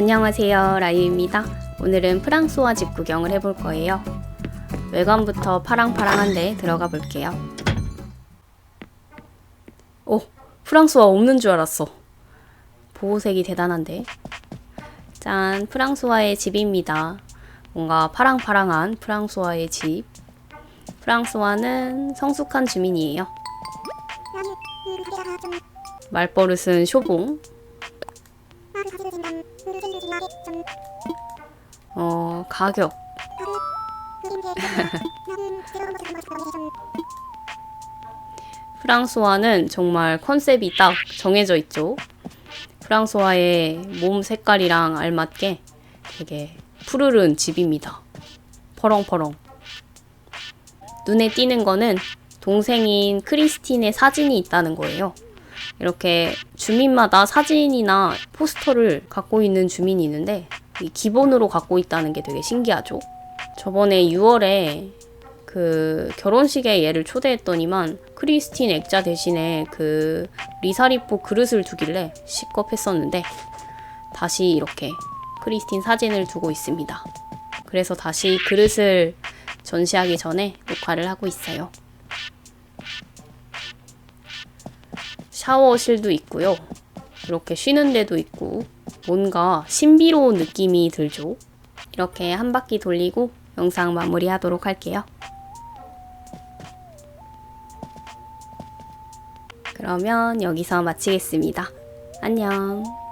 안녕하세요 라유입니다 오늘은 프랑스와 집 구경을 해볼 거예요 외관부터 파랑파랑한데 들어가 볼게요 오 프랑스와 없는 줄 알았어 보호색이 대단한데 짠 프랑스와의 집입니다 뭔가 파랑파랑한 프랑스와의 집 프랑스와는 성숙한 주민이에요 말버릇은 쇼봉 어, 가격. 프랑스화는 정말 컨셉이 딱 정해져 있죠. 프랑스화의 몸 색깔이랑 알맞게 되게 푸르른 집입니다. 퍼렁퍼렁. 눈에 띄는 거는 동생인 크리스틴의 사진이 있다는 거예요. 이렇게 주민마다 사진이나 포스터를 갖고 있는 주민이 있는데 이 기본으로 갖고 있다는 게 되게 신기하죠. 저번에 6월에 그 결혼식에 얘를 초대했더니만 크리스틴 액자 대신에 그 리사리포 그릇을 두길래 시겁 했었는데 다시 이렇게 크리스틴 사진을 두고 있습니다. 그래서 다시 그릇을 전시하기 전에 녹화를 하고 있어요. 샤워실도 있고요. 이렇게 쉬는 데도 있고 뭔가 신비로운 느낌이 들죠. 이렇게 한 바퀴 돌리고 영상 마무리하도록 할게요. 그러면 여기서 마치겠습니다. 안녕.